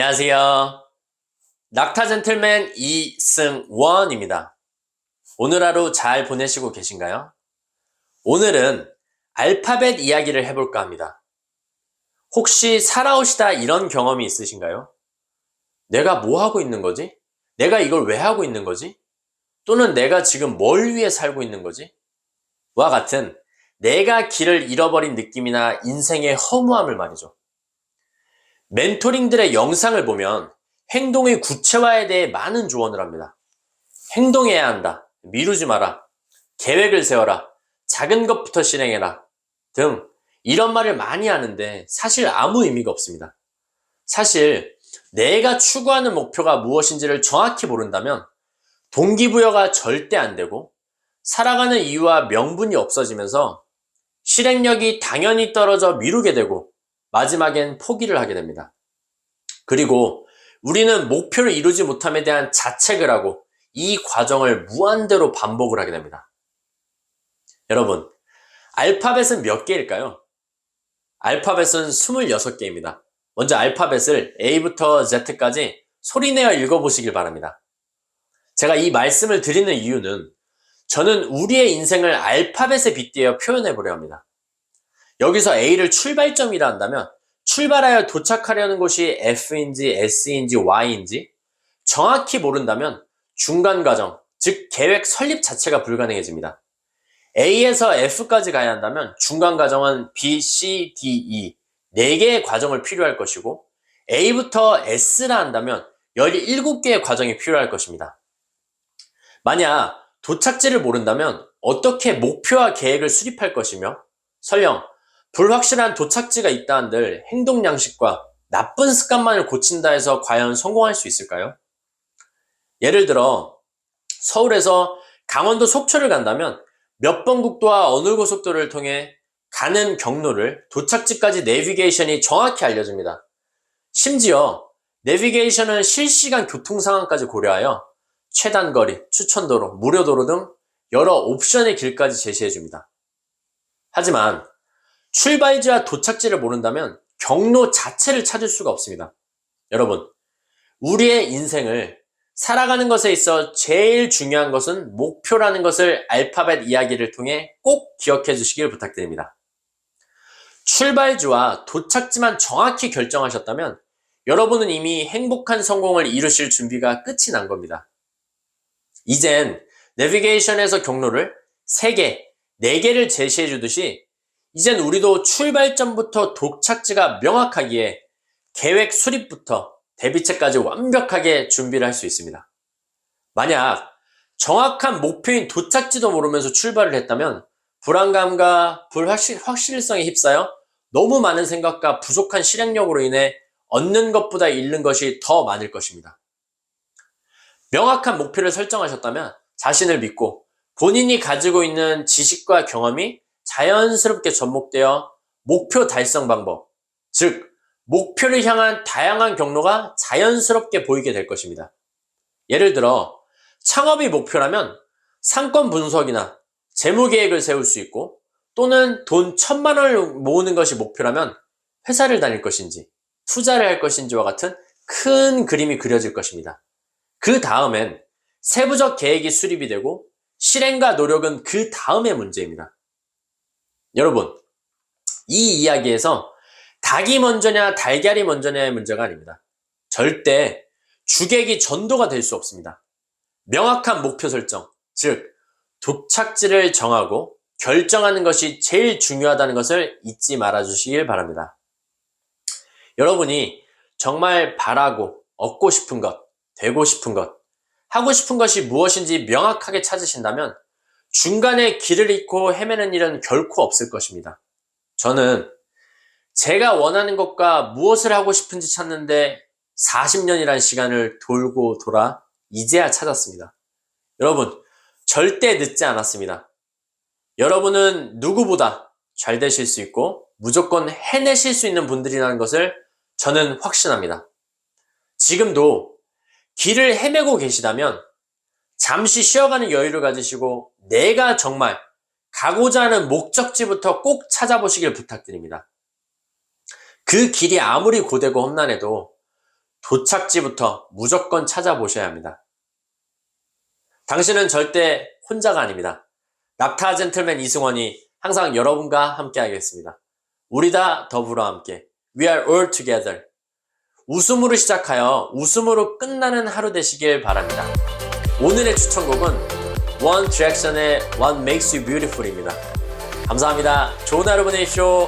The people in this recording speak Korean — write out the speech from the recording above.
안녕하세요. 낙타 젠틀맨 이승원입니다. 오늘 하루 잘 보내시고 계신가요? 오늘은 알파벳 이야기를 해볼까 합니다. 혹시 살아오시다 이런 경험이 있으신가요? 내가 뭐 하고 있는 거지? 내가 이걸 왜 하고 있는 거지? 또는 내가 지금 뭘 위해 살고 있는 거지? 와 같은 내가 길을 잃어버린 느낌이나 인생의 허무함을 말이죠. 멘토링들의 영상을 보면 행동의 구체화에 대해 많은 조언을 합니다. 행동해야 한다. 미루지 마라. 계획을 세워라. 작은 것부터 실행해라. 등 이런 말을 많이 하는데 사실 아무 의미가 없습니다. 사실 내가 추구하는 목표가 무엇인지를 정확히 모른다면 동기부여가 절대 안 되고 살아가는 이유와 명분이 없어지면서 실행력이 당연히 떨어져 미루게 되고 마지막엔 포기를 하게 됩니다. 그리고 우리는 목표를 이루지 못함에 대한 자책을 하고 이 과정을 무한대로 반복을 하게 됩니다. 여러분, 알파벳은 몇 개일까요? 알파벳은 26개입니다. 먼저 알파벳을 A부터 Z까지 소리내어 읽어보시길 바랍니다. 제가 이 말씀을 드리는 이유는 저는 우리의 인생을 알파벳에 빗대어 표현해 보려 합니다. 여기서 A를 출발점이라 한다면 출발하여 도착하려는 곳이 F인지 S인지 Y인지 정확히 모른다면 중간 과정, 즉 계획 설립 자체가 불가능해집니다. A에서 F까지 가야 한다면 중간 과정은 B, C, D, E 4개의 과정을 필요할 것이고 A부터 S라 한다면 17개의 과정이 필요할 것입니다. 만약 도착지를 모른다면 어떻게 목표와 계획을 수립할 것이며 설령 불확실한 도착지가 있다 한들 행동 양식과 나쁜 습관만을 고친다 해서 과연 성공할 수 있을까요? 예를 들어 서울에서 강원도 속초를 간다면 몇 번 국도와 어느 고속도로를 통해 가는 경로를 도착지까지 내비게이션이 정확히 알려줍니다. 심지어 내비게이션은 실시간 교통 상황까지 고려하여 최단 거리, 추천 도로, 무료 도로 등 여러 옵션의 길까지 제시해 줍니다. 하지만 출발지와 도착지를 모른다면 경로 자체를 찾을 수가 없습니다. 여러분, 우리의 인생을 살아가는 것에 있어 제일 중요한 것은 목표라는 것을 알파벳 이야기를 통해 꼭 기억해 주시길 부탁드립니다. 출발지와 도착지만 정확히 결정하셨다면 여러분은 이미 행복한 성공을 이루실 준비가 끝이 난 겁니다. 이젠 내비게이션에서 경로를 3개, 4개를 제시해 주듯이 이젠 우리도 출발점부터 도착지가 명확하기에 계획 수립부터 대비책까지 완벽하게 준비를 할 수 있습니다. 만약 정확한 목표인 도착지도 모르면서 출발을 했다면 불안감과 불확실성에 휩싸여 너무 많은 생각과 부족한 실행력으로 인해 얻는 것보다 잃는 것이 더 많을 것입니다. 명확한 목표를 설정하셨다면 자신을 믿고 본인이 가지고 있는 지식과 경험이 자연스럽게 접목되어 목표 달성 방법, 즉, 목표를 향한 다양한 경로가 자연스럽게 보이게 될 것입니다. 예를 들어, 창업이 목표라면 상권 분석이나 재무 계획을 세울 수 있고, 또는 돈 천만 원을 모으는 것이 목표라면 회사를 다닐 것인지, 투자를 할 것인지와 같은 큰 그림이 그려질 것입니다. 그 다음엔 세부적 계획이 수립이 되고, 실행과 노력은 그 다음의 문제입니다. 여러분, 이 이야기에서 닭이 먼저냐 달걀이 먼저냐의 문제가 아닙니다. 절대 주객이 전도가 될 수 없습니다. 명확한 목표 설정, 즉 도착지를 정하고 결정하는 것이 제일 중요하다는 것을 잊지 말아 주시길 바랍니다. 여러분이 정말 바라고 얻고 싶은 것, 되고 싶은 것, 하고 싶은 것이 무엇인지 명확하게 찾으신다면 중간에 길을 잃고 헤매는 일은 결코 없을 것입니다. 저는 제가 원하는 것과 무엇을 하고 싶은지 찾는데 40년이란 시간을 돌고 돌아 이제야 찾았습니다. 여러분, 절대 늦지 않았습니다. 여러분은 누구보다 잘 되실 수 있고 무조건 해내실 수 있는 분들이라는 것을 저는 확신합니다. 지금도 길을 헤매고 계시다면 잠시 쉬어가는 여유를 가지시고 내가 정말 가고자 하는 목적지부터 꼭 찾아보시길 부탁드립니다. 그 길이 아무리 고되고 험난해도 도착지부터 무조건 찾아보셔야 합니다. 당신은 절대 혼자가 아닙니다. 낙타 젠틀맨 이승원이 항상 여러분과 함께 하겠습니다. 우리 다 더불어 함께. We are all together. 웃음으로 시작하여 웃음으로 끝나는 하루 되시길 바랍니다. 오늘의 추천곡은 One Direction의 What Makes You Beautiful입니다. 감사합니다. 좋은 하루 보내십시오.